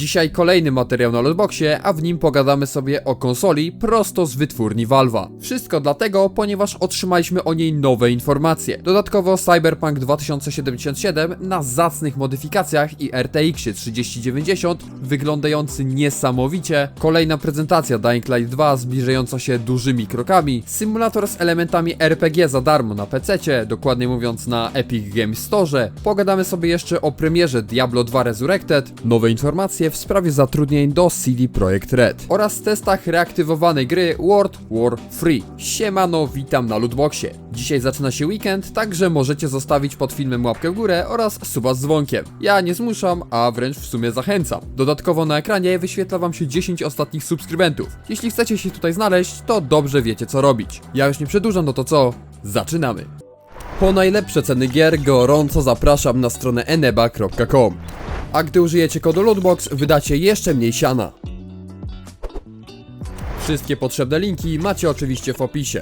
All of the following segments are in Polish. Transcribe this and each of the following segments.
Dzisiaj kolejny materiał na Lootboxie, a w nim pogadamy sobie o konsoli prosto z wytwórni Valve'a. Wszystko dlatego, ponieważ otrzymaliśmy o niej nowe informacje. Dodatkowo Cyberpunk 2077 na zacnych modyfikacjach i RTX 3090 wyglądający niesamowicie. Kolejna prezentacja Dying Light 2 zbliżająca się dużymi krokami. Symulator z elementami RPG za darmo na PC, dokładnie mówiąc na Epic Games Store. Pogadamy sobie jeszcze o premierze Diablo 2 Resurrected, nowe informacje w sprawie zatrudnień do CD Projekt Red oraz testach reaktywowanej gry World War Free. Siemano, witam na Lootboxie. Dzisiaj zaczyna się weekend, także możecie zostawić pod filmem łapkę w górę oraz suba z dzwonkiem. Ja nie zmuszam, a wręcz w sumie zachęcam. Dodatkowo na ekranie wyświetla wam się 10 ostatnich subskrybentów. Jeśli chcecie się tutaj znaleźć, to dobrze wiecie co robić. Ja już nie przedłużam, no to co? Zaczynamy! Po najlepsze ceny gier gorąco zapraszam na stronę eneba.com. A gdy użyjecie kodu Lootbox, wydacie jeszcze mniej siana. Wszystkie potrzebne linki macie oczywiście w opisie.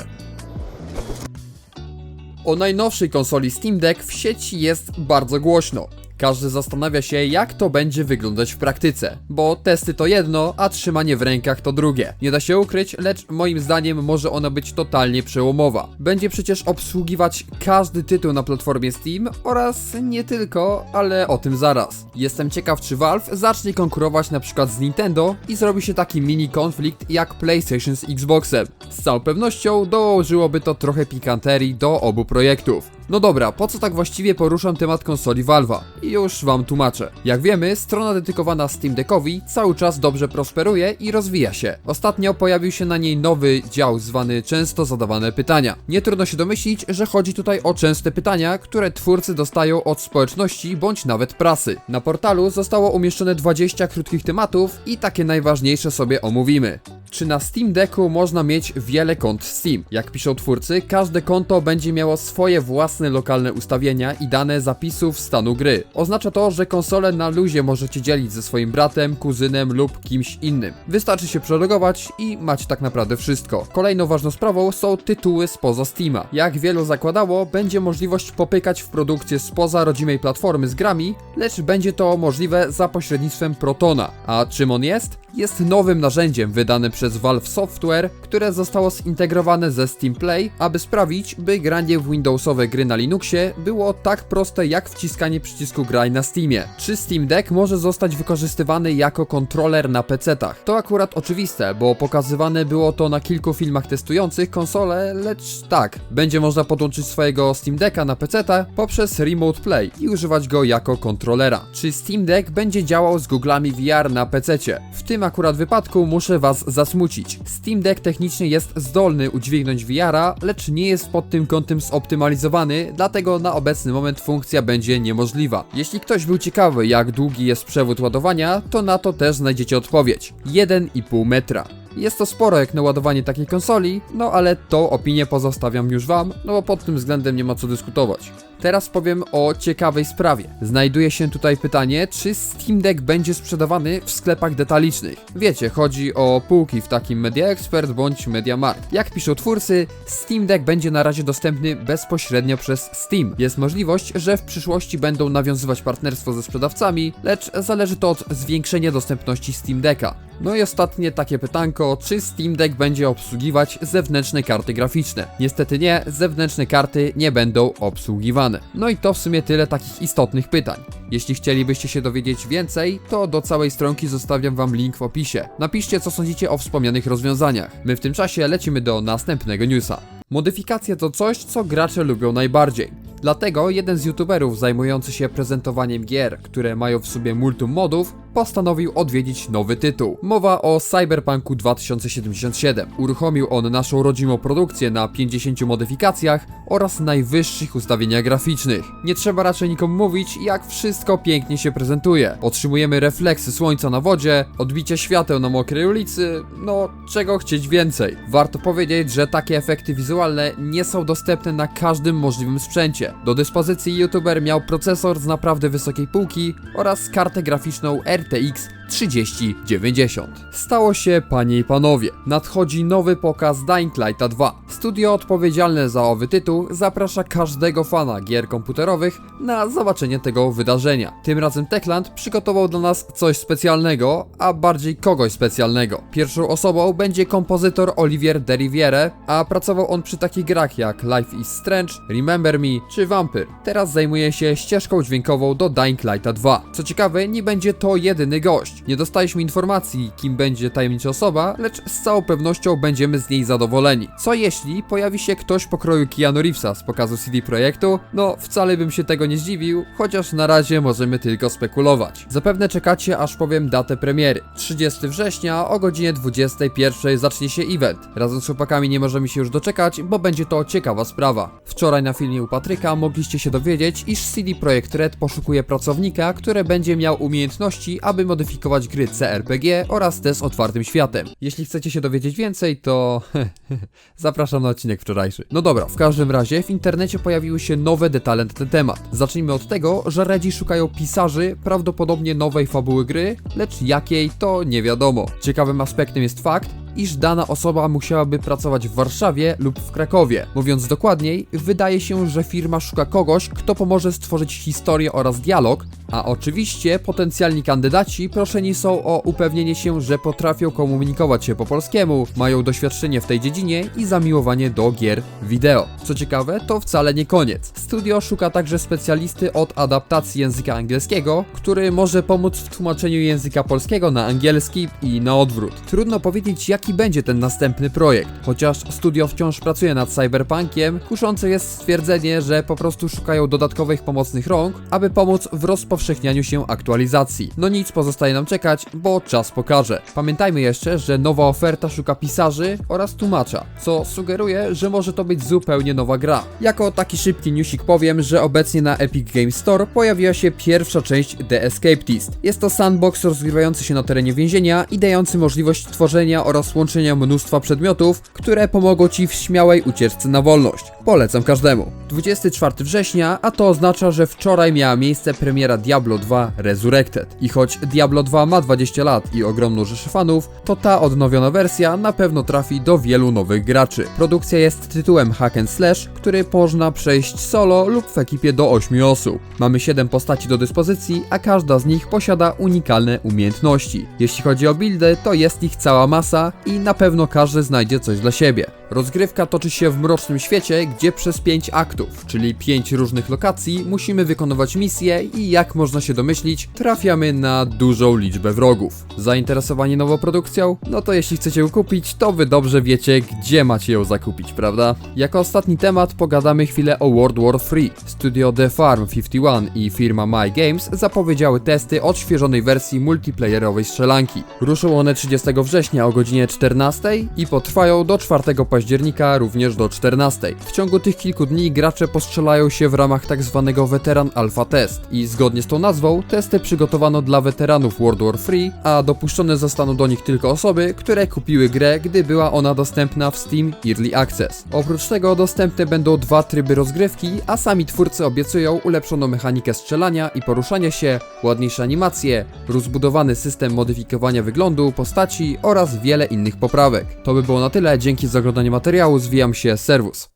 O najnowszej konsoli Steam Deck w sieci jest bardzo głośno. Każdy zastanawia się, jak to będzie wyglądać w praktyce, bo testy to jedno, a trzymanie w rękach to drugie. Nie da się ukryć, lecz moim zdaniem może ona być totalnie przełomowa. Będzie przecież obsługiwać każdy tytuł na platformie Steam oraz nie tylko, ale o tym zaraz. Jestem ciekaw, czy Valve zacznie konkurować na przykład z Nintendo i zrobi się taki mini konflikt jak PlayStation z Xboxem. Z całą pewnością dołożyłoby to trochę pikanterii do obu projektów. No dobra, po co tak właściwie poruszam temat konsoli Valve'a? I już wam tłumaczę. Jak wiemy, strona dedykowana Steam Deckowi cały czas dobrze prosperuje i rozwija się. Ostatnio pojawił się na niej nowy dział zwany Często zadawane pytania. Nie trudno się domyślić, że chodzi tutaj o częste pytania, które twórcy dostają od społeczności bądź nawet prasy. Na portalu zostało umieszczone 20 krótkich tematów i takie najważniejsze sobie omówimy. Czy na Steam Decku można mieć wiele kont Steam? Jak piszą twórcy, każde konto będzie miało swoje własne lokalne ustawienia i dane zapisów stanu gry. Oznacza to, że konsolę na luzie możecie dzielić ze swoim bratem, kuzynem lub kimś innym. Wystarczy się przelogować i macie tak naprawdę wszystko. Kolejną ważną sprawą są tytuły spoza Steama. Jak wielu zakładało, będzie możliwość popykać w produkcję spoza rodzimej platformy z grami, lecz będzie to możliwe za pośrednictwem Protona. A czym on jest? Jest nowym narzędziem wydanym przez Valve Software, które zostało zintegrowane ze Steam Play, aby sprawić, by granie w Windowsowe gry na Linuxie było tak proste jak wciskanie przycisku graj na Steamie. Czy Steam Deck może zostać wykorzystywany jako kontroler na PC-tach? To akurat oczywiste, bo pokazywane było to na kilku filmach testujących konsolę, lecz tak, będzie można podłączyć swojego Steam Decka na PC-ta poprzez Remote Play i używać go jako kontrolera. Czy Steam Deck będzie działał z Google'ami VR na PC-cie? W tym akurat wypadku muszę was zasmucić. Steam Deck technicznie jest zdolny udźwignąć VR-a, lecz nie jest pod tym kątem zoptymalizowany, dlatego na obecny moment funkcja będzie niemożliwa. Jeśli ktoś był ciekawy jak długi jest przewód ładowania, to na to też znajdziecie odpowiedź. 1,5 metra. Jest to sporo jak na ładowanie takiej konsoli, no ale tą opinię pozostawiam już wam, no bo pod tym względem nie ma co dyskutować. Teraz powiem o ciekawej sprawie. Znajduje się tutaj pytanie, czy Steam Deck będzie sprzedawany w sklepach detalicznych. Wiecie, chodzi o półki w takim Media Expert bądź Media Markt. Jak piszą twórcy, Steam Deck będzie na razie dostępny bezpośrednio przez Steam. Jest możliwość, że w przyszłości będą nawiązywać partnerstwo ze sprzedawcami, lecz zależy to od zwiększenia dostępności Steam Decka. No i ostatnie takie pytanko, czy Steam Deck będzie obsługiwać zewnętrzne karty graficzne? Niestety nie, zewnętrzne karty nie będą obsługiwane. No i to w sumie tyle takich istotnych pytań. Jeśli chcielibyście się dowiedzieć więcej, to do całej stronki zostawiam wam link w opisie. Napiszcie co sądzicie o wspomnianych rozwiązaniach. My w tym czasie lecimy do następnego newsa. Modyfikacje to coś, co gracze lubią najbardziej. Dlatego jeden z youtuberów zajmujący się prezentowaniem gier, które mają w sobie multum modów, postanowił odwiedzić nowy tytuł. Mowa o Cyberpunku 2077. Uruchomił on naszą rodzimą produkcję na 50 modyfikacjach oraz najwyższych ustawieniach graficznych. Nie trzeba raczej nikomu mówić, jak wszystko pięknie się prezentuje. Otrzymujemy refleksy słońca na wodzie, odbicie świateł na mokrej ulicy, no czego chcieć więcej. Warto powiedzieć, że takie efekty wizualne nie są dostępne na każdym możliwym sprzęcie. Do dyspozycji youtuber miał procesor z naprawdę wysokiej półki oraz kartę graficzną RTX 3090. Stało się, panie i panowie, nadchodzi nowy pokaz Dying Lighta 2. Studio odpowiedzialne za owy tytuł zaprasza każdego fana gier komputerowych na zobaczenie tego wydarzenia. Tym razem Techland przygotował dla nas coś specjalnego, a bardziej kogoś specjalnego. Pierwszą osobą będzie kompozytor Olivier de Riviere, a pracował on przy takich grach jak Life is Strange, Remember Me czy Vampyr. Teraz zajmuje się ścieżką dźwiękową do Dying Lighta 2. Co ciekawe, nie będzie to jedyny gość. Nie dostaliśmy informacji, kim będzie tajemnicza osoba, lecz z całą pewnością będziemy z niej zadowoleni. Co jeśli pojawi się ktoś pokroju Keanu Reevesa z pokazu CD Projektu? No, wcale bym się tego nie zdziwił, chociaż na razie możemy tylko spekulować. Zapewne czekacie, aż powiem datę premiery. 30 września o godzinie 21 zacznie się event. Razem z chłopakami nie możemy się już doczekać, bo będzie to ciekawa sprawa. Wczoraj na filmie u Patryka mogliście się dowiedzieć, iż CD Projekt Red poszukuje pracownika, który będzie miał umiejętności, aby modyfikować gry CRPG oraz te z otwartym światem. Jeśli chcecie się dowiedzieć więcej, to zapraszam na odcinek wczorajszy. No dobra, w każdym razie w internecie pojawiły się nowe detale na ten temat. Zacznijmy od tego, że Redzi szukają pisarzy prawdopodobnie nowej fabuły gry, lecz jakiej to nie wiadomo. Ciekawym aspektem jest fakt, iż dana osoba musiałaby pracować w Warszawie lub w Krakowie. Mówiąc dokładniej, wydaje się, że firma szuka kogoś, kto pomoże stworzyć historię oraz dialog, a oczywiście potencjalni kandydaci proszeni są o upewnienie się, że potrafią komunikować się po polskiemu, mają doświadczenie w tej dziedzinie i zamiłowanie do gier wideo. Co ciekawe, to wcale nie koniec. Studio szuka także specjalisty od adaptacji języka angielskiego, który może pomóc w tłumaczeniu języka polskiego na angielski i na odwrót. Trudno powiedzieć, jaki będzie ten następny projekt, chociaż studio wciąż pracuje nad cyberpunkiem, kuszące jest stwierdzenie, że po prostu szukają dodatkowych pomocnych rąk, aby pomóc w rozpowszechnianiu się aktualizacji. No nic, pozostaje nam czekać, bo czas pokaże. Pamiętajmy jeszcze, że nowa oferta szuka pisarzy oraz tłumacza, co sugeruje, że może to być zupełnie nowa gra. Jako taki szybki newsik powiem, że obecnie na Epic Games Store pojawiła się pierwsza część The Escapist. Jest to sandbox rozgrywający się na terenie więzienia i dający możliwość tworzenia oraz łączenia mnóstwa przedmiotów, które pomogą Ci w śmiałej ucieczce na wolność. Polecam każdemu. 24 września, a to oznacza, że wczoraj miała miejsce premiera Diablo 2 Resurrected. I choć Diablo 2 ma 20 lat i ogromną rzeszę fanów, to ta odnowiona wersja na pewno trafi do wielu nowych graczy. Produkcja jest tytułem hack and slash, który można przejść solo lub w ekipie do 8 osób. Mamy 7 postaci do dyspozycji, a każda z nich posiada unikalne umiejętności. Jeśli chodzi o buildy, to jest ich cała masa i na pewno każdy znajdzie coś dla siebie. Rozgrywka toczy się w mrocznym świecie, gdzie przez 5 aktów, czyli 5 różnych lokacji, musimy wykonywać misje i jak można się domyślić, trafiamy na dużą liczbę wrogów. Zainteresowani nową produkcją? No to jeśli chcecie ją kupić, to wy dobrze wiecie, gdzie macie ją zakupić, prawda? Jako ostatni temat pogadamy chwilę o World War 3. Studio The Farm 51 i firma My Games zapowiedziały testy odświeżonej wersji multiplayerowej strzelanki. Ruszą one 30 września o godzinie 14 i potrwają do 4 października również do 14. W ciągu tych kilku dni gracze postrzelają się w ramach tak zwanego Veteran Alpha Test i zgodnie z tą nazwą testy przygotowano dla weteranów World War 3, a dopuszczone zostaną do nich tylko osoby, które kupiły grę, gdy była ona dostępna w Steam Early Access. Oprócz tego dostępne będą dwa tryby rozgrywki, a sami twórcy obiecują ulepszoną mechanikę strzelania i poruszania się, ładniejsze animacje, rozbudowany system modyfikowania wyglądu postaci oraz wiele innych poprawek. To by było na tyle, dzięki za oglądanie materiału, zwijam się, serwus.